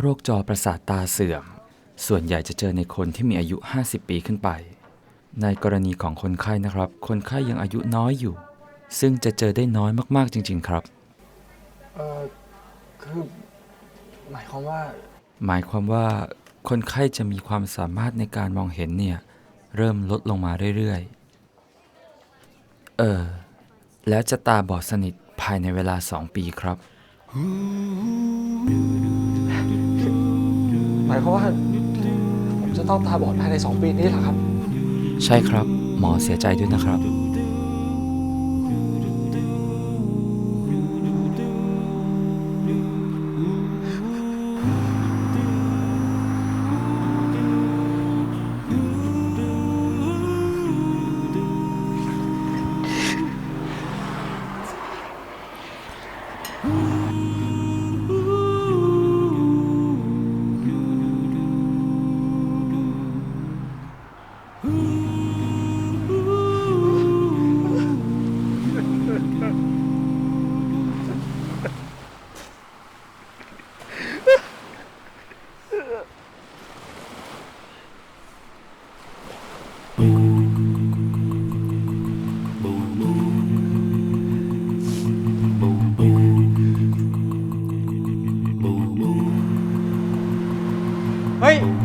โรคจอประสาทตาเสื่อม ส่วนใหญ่จะเจอในคนที่มีอายุ 50 ปีขึ้นไป ในกรณีของคนไข้นะครับ คนไข้ยังอายุน้อยอยู่ ซึ่งจะเจอได้น้อยมากๆจริง ๆ ครับ เออคือหมายความว่า หมายความว่าคนไข้จะมีความสามารถในการมองเห็นเนี่ยเริ่มลดลงมาเรื่อยๆ เออ แล้วจะตาบอดสนิทภายในเวลา 2 ปีครับ หมายความว่า ผมจะต้องตาบอดภายใน2ปีนี้เหรอครับ ใช่ครับ หมอเสียใจด้วยนะครับ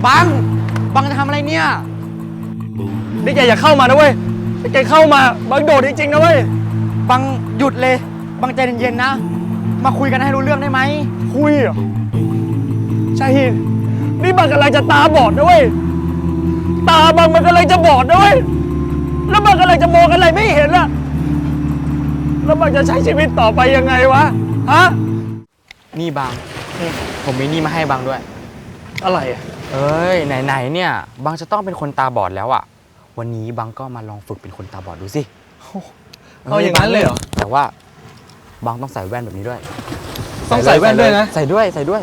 บัง บังจะทำอะไรเนี่ย นี่แกอย่าเข้ามานะเว้ยถ้าแกเข้ามาบังโดดจริงๆนะเว้ย บังหยุดเลย บังใจเย็นๆนะ มาคุยกันให้รู้เรื่องได้ไหม คุยเหรอชาฮินนี่บังกำลังจะตาบอดนะเว้ย ตาบังมันกำลังจะบอดนะเว้ย แล้วบังกำลังจะมองอะไรไม่เห็นอะแล้วบังจะใช้ชีวิตต่อไปยังไงวะ ฮะ นี่บังผมมีนี่มาให้บังด้วย อะไรอะ เอ้ยไหนๆเนี่ยบังจะต้องเป็นคนตาบอดแล้วอะวันนี้บังก็มาลองฝึกเป็นคนตาบอดดูสิเอาอย่างนั้นเลยเหรอ แต่ว่าบังต้องใส่แว่นแบบนี้ด้วย ต้องใส่แว่นด้วยนะ ใส่ด้วยใส่ด้วย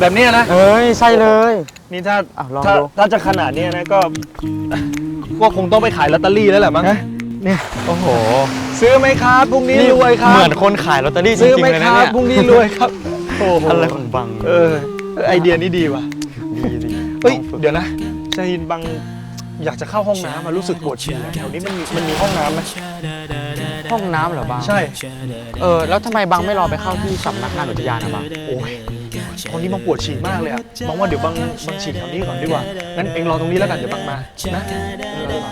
แบบเนี้ยนะ เอ้ยใช่เลย นี่ถ้าอะลองถ้าดูถ้าจะขนาดเนี้ยนะก็ก็คงต้องไปขายลอตเตอรี่แล้วแหละมั้งเนี่ยโอ้โห ซื้อไหมครับพรุ่งนี้รวยครับ เหมือนคนขายลอตเตอรี่จซื้อริงไหมๆเลยคนะรับเนี่ยพรุ่งนี้รวยครับโอ้โหอะไรของบังเออ ไอเดียนี้ดีว่ะดีดีเฮ้ยลองฝึกเดี๋ยวนะชาฮินบังอยากจะเข้าห้องน้ำมารู้สึกปวดฉี่อะแถวนี้มันมีมันมีห้องน้ำไหมห้องน้ำเหรอบังใช่ เออแล้วทำไมบังไม่รอไปเข้าที่สำนักงานอุทยานอะบังโอ้ยตอนนี้บังปวดฉี่มากเลยอะบังว่าเดี๋ยวบังบังฉี่แถวนี้ก่อนดีกว่างั้นเองรอตรงนี้แล้วกันเดี๋ยวบังมานะเออ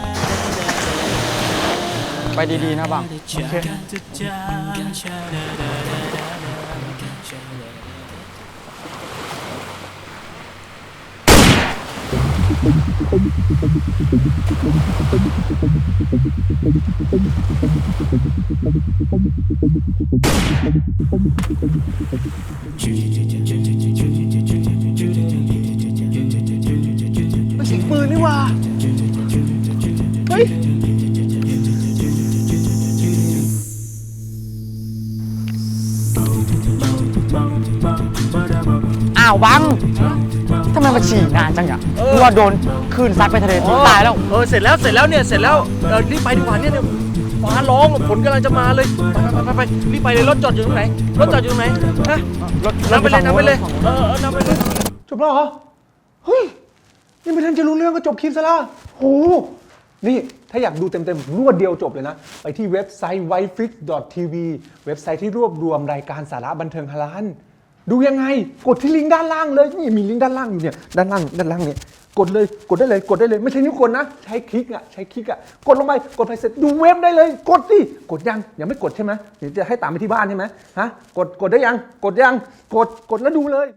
ไปดีๆนะบังโอเค ไม่ เสียงปืนนี่หว่า เฮ้ย อ้าวบัง ทำไมมาฉี่นานจังอะกลัวโดนคลื่นซัดไปทะเลทิ้งตายแล้ว เออเสร็จแล้วเสร็จแล้วเนี่ยเสร็จแล้วเออรีบไปดีกว่าเนี่ยเนี่ยฟ้าร้องผลกำลังจะมาเลยไปไปไปไปรีบไปเลยรถจอดอยู่ตรงไหนรถจอดอยู่ตรงไหนฮะรถนำไปเลยนำไปเลยฝั่งเอนู้นอเออนำไปเลยจบแล้วเหรอเฮ้ยนี่ไม่ทันจะรู้เรื่องก็จบคลิปซะแล้วโหนี่ ถ้าอยากดูเต็มๆรวดเดียวจบเลยนะ ไปที่เว็บไซต์ w i f i x t v เว็บไซต์ที่รวบรวมรายการสาระบันเทิงฮาลาน ดูยังไง กดที่ลิงก์ด้านล่างเลยนี่มีลิงก์ด้านล่างอยู่เนี่ยด้านล่างด้านล่างเนี่ยกดเลยกดได้เลยกดได้เลยไม่ใช่นิ้วกดนะ ใช้คลิกอะใช้คลิกอะกดลงไปกดไปเสร็จดูเว็บได้เลย กดสิกดยังยังไม่กดใช่ไหมเดี๋ยวจะให้ตามไปที่บ้านใช่ไหมฮะกดกดได้ยังกดยังกดกดแล้วดูเลย